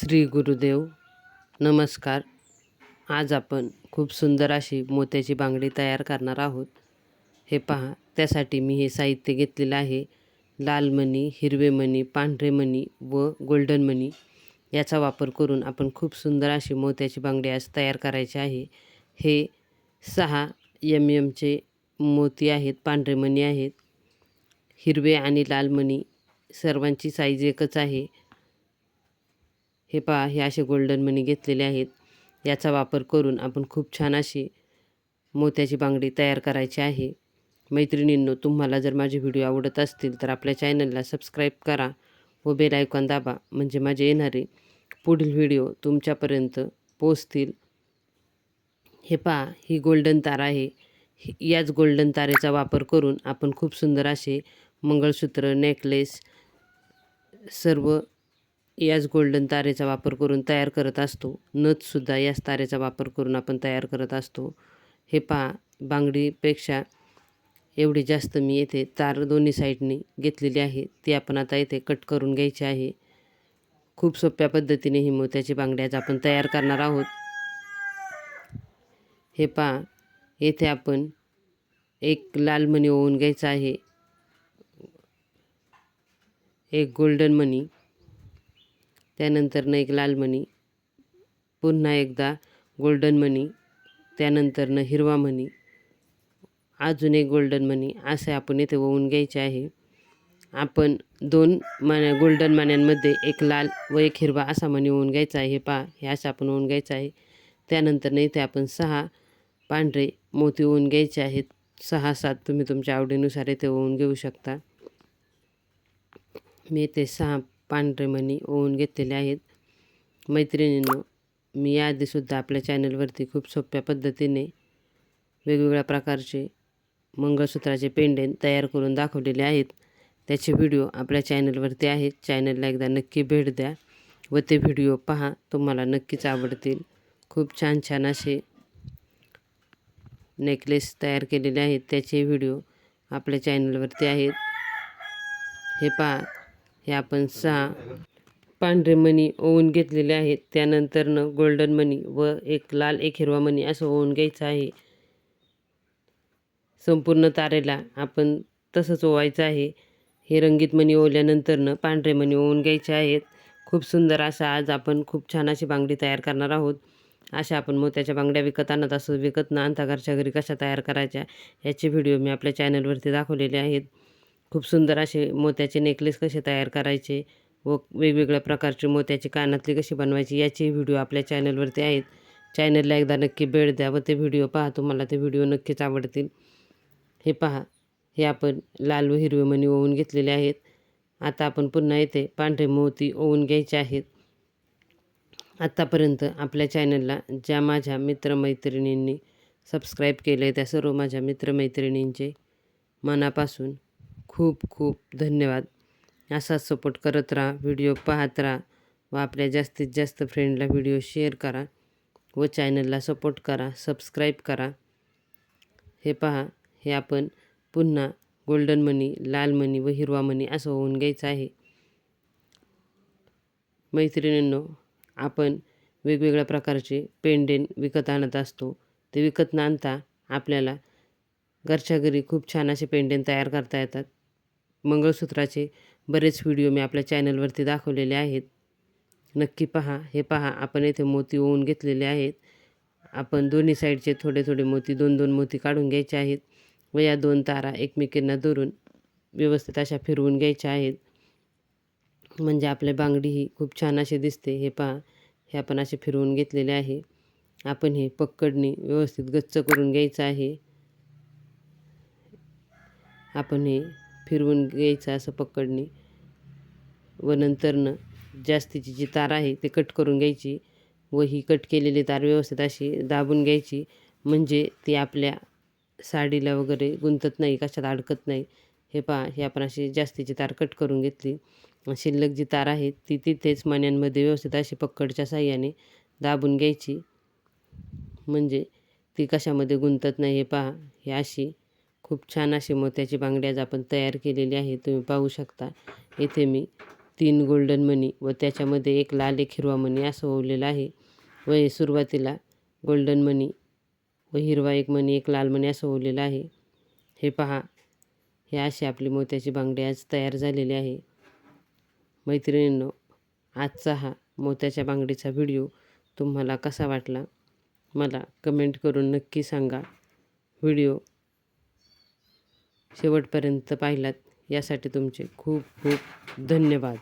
श्री गुरुदेव नमस्कार. आज आपण खूप सुंदर अशी मोत्याची बांगडी तयार करणार आहोत. हे पहा त्यासाठी मी हे साहित्य घेतलेलं आहे. लाल मणी हिरवे मणी पांढरे मणी व गोल्डन मणी याचा वापर करून आपण खूप सुंदर अशी मोत्याची बांगडी आज तयार करायची आहे. हे सहा एम एमचे मोती आहेत पांढरे मणी आहेत. हिरवे आणि लाल मणी सर्वांची साईज एकच आहे. हे पहा हे असे गोल्डन मणी घेतलेले आहेत. याचा वापर करून आपण खूप छान अशी मोत्याची बांगडी तयार करायची आहे. मैत्रिणींनो तुम्हाला जर माझे व्हिडिओ आवडत असतील तर आपल्या चॅनलला सबस्क्राईब करा व बेल आयकॉन दाबा म्हणजे माझे येणारे पुढील व्हिडिओ तुमच्यापर्यंत पोचतील हे पहा ही गोल्डन तार आहे. याच गोल्डन तारेचा वापर करून आपण खूप सुंदर असे मंगळसूत्र नेकलेस सर्व याच गोल्डन तारेचा वापर करून तयार करत असतो. नथसुद्धा याच तारेचा वापर करून आपण तयार करत असतो. हे पहा बांगडीपेक्षा एवढी जास्त मी येथे तार दोन्ही साईडनी घेतलेली आहे. ती आपण आता येथे कट करून घ्यायची आहे. खूप सोप्या पद्धतीने ही मोत्याची बांगडी आज आपण तयार करणार आहोत. हे पहा येथे आपण एक लाल मणी ओवून घ्यायचा आहे. एक गोल्डन मणी. त्यानंतरनं एक लाल मणी पुन्हा एकदा गोल्डन मणी त्यानंतरनं हिरवा मणी अजून एक गोल्डन मणी असे आपण इथे ओवून घ्यायचे आहे. आपण दोन मान्या गोल्डन मान्यांमध्ये एक लाल व एक हिरवा असा मणी ओवून घ्यायचा आहे. हे पहा हे असं आपण ओवून घ्यायचं आहे. त्यानंतरनं इथे आपण सहा पांढरे मोती ओवून घ्यायचे आहेत. सहा सात तुम्ही तुमच्या आवडीनुसार इथे ओवून घेऊ शकता. मी इथे सहा पांढरे मणी ओवून घेतलेले आहेत. मैत्रिणींनो मी याआधीसुद्धा आपल्या चॅनलवरती खूप सोप्या पद्धतीने वेगवेगळ्या प्रकारचे मंगळसूत्राचे पेंडेन तयार करून दाखवलेले आहेत. त्याचे व्हिडिओ आपल्या चॅनलवरती आहेत. चॅनलला एकदा नक्की भेट द्या व ते व्हिडिओ पहा. तुम्हाला नक्कीच आवडतील. खूप छान छान असे नेकलेस तयार केलेले आहेत. त्याचे व्हिडिओ आपल्या चॅनलवरती आहेत. हे पहा. हे आपण सहा पांढरे मणी ओवून घेतलेले आहेत. त्यानंतरनं गोल्डन मणी व एक लाल एक हिरवा मणी असं ओवून घ्यायचं आहे. संपूर्ण तारेला आपण तसंच ओवायचं आहे. हे रंगीत मणी ओवल्यानंतरनं पांढरे मणी ओवून घ्यायचे आहेत. खूप सुंदर असा आज आपण खूप छान अशी बांगडी तयार करणार आहोत. अशा आपण मोत्याच्या बांगड्या विकत आणत असो विकत न आणता घरच्या घरी कशा तयार करायच्या याचे व्हिडिओ मी आपल्या चॅनलवरती दाखवलेले आहेत. खूप सुंदर असे मोत्याचे नेकलेस कसे तयार करायचे व वेगवेगळ्या प्रकारचे मोत्याचे कानातली कसे बनवायची याचे व्हिडिओ आपल्या चॅनलवरती आहेत. चॅनलला एकदा नक्की भेट द्या व ते व्हिडिओ पहा तुम्हाला ते व्हिडिओ नक्कीच आवडतील. हे पहा हे आपण लाल व हिरवे मणी ओवून घेतलेले आहेत. आता आपण पुन्हा येथे पांढरे मोती ओवून घ्यायचे आहेत. आत्तापर्यंत आपल्या चॅनलला ज्या माझ्या मित्रमैत्रिणींनी सबस्क्राईब केले त्या सर्व माझ्या मित्रमैत्रिणींचे मनापासून खूप खूप धन्यवाद. असाच सपोर्ट करत राहा व्हिडिओ पाहत राहा व आपल्या जास्तीत जास्त फ्रेंडला व्हिडिओ शेअर करा व चॅनलला सपोर्ट करा सबस्क्राईब करा. हे पहा हे आपण पुन्हा गोल्डन मनी लाल मनी व हिरवा मनी असं होऊन घ्यायचं आहे. मैत्रिणींनो आपण वेगवेगळ्या प्रकारचे पेंडेन विकत आणत असतो. ते विकत न आणता आपल्याला घरच्या घरी खूप छान असे पेंडेन तयार करता येतात. मंगळसूत्राचे बरेच व्हिडिओ मी आपल्या चॅनलवरती दाखवलेले आहेत. नक्की पहा हे पहा आपण येथे मोती ओवून घेतलेले आहेत. आपण दोन्ही साईडचे थोडे थोडे मोती दोन दोन मोती काढून घ्यायचे आहेत व या दोन तारा एकमेकींना धरून व्यवस्थित अशा फिरवून घ्यायच्या आहेत. म्हणजे आपल्या बांगडी ही खूप छान अशी दिसते. हे पहा हे आपण असे फिरवून घेतलेले आहे. आपण हे पक्कडनी व्यवस्थित गच्च करून घ्यायचं आहे. आपण हे फिरवून घ्यायचं असं पकडणे. व नंतरनं जास्तीची जी तार आहे ते कट करून घ्यायची. व ही कट केलेली तार व्यवस्थित अशी दाबून घ्यायची. म्हणजे ती आपल्या साडीला वगैरे गुंतत नाही कशात अडकत नाही. हे पहा हे आपण अशी जास्तीची तार कट करून घेतली. शिल्लक जी तार आहे ती तिथेच मण्यांमध्ये व्यवस्थित अशी पक्कडच्या साह्याने दाबून घ्यायची. म्हणजे ती कशामध्ये गुंतत नाही हे पहा ही अशी खूप छान अशी मोत्याची बांगडी आज आपण तयार केलेली आहे. तुम्ही पाहू शकता. इथे मी तीन गोल्डन मणी व त्याच्यामध्ये एक लाल एक हिरवा मणी असं ओवलेलं आहे. व हे सुरुवातीला गोल्डन मणी व हिरवा एक मणी एक लाल मणी असं ओवलेलं आहे. हे पहा हे अशी आपली मोत्याची बांगडी आज तयार झालेली आहे. मैत्रिणींनो आजचा हा मोत्याच्या बांगडीचा व्हिडिओ तुम्हाला कसा वाटला? मला कमेंट करून नक्की सांगा. व्हिडिओ शेवटपर्यंत पाहिलात. यासाठी तुमचे खूप खूप धन्यवाद.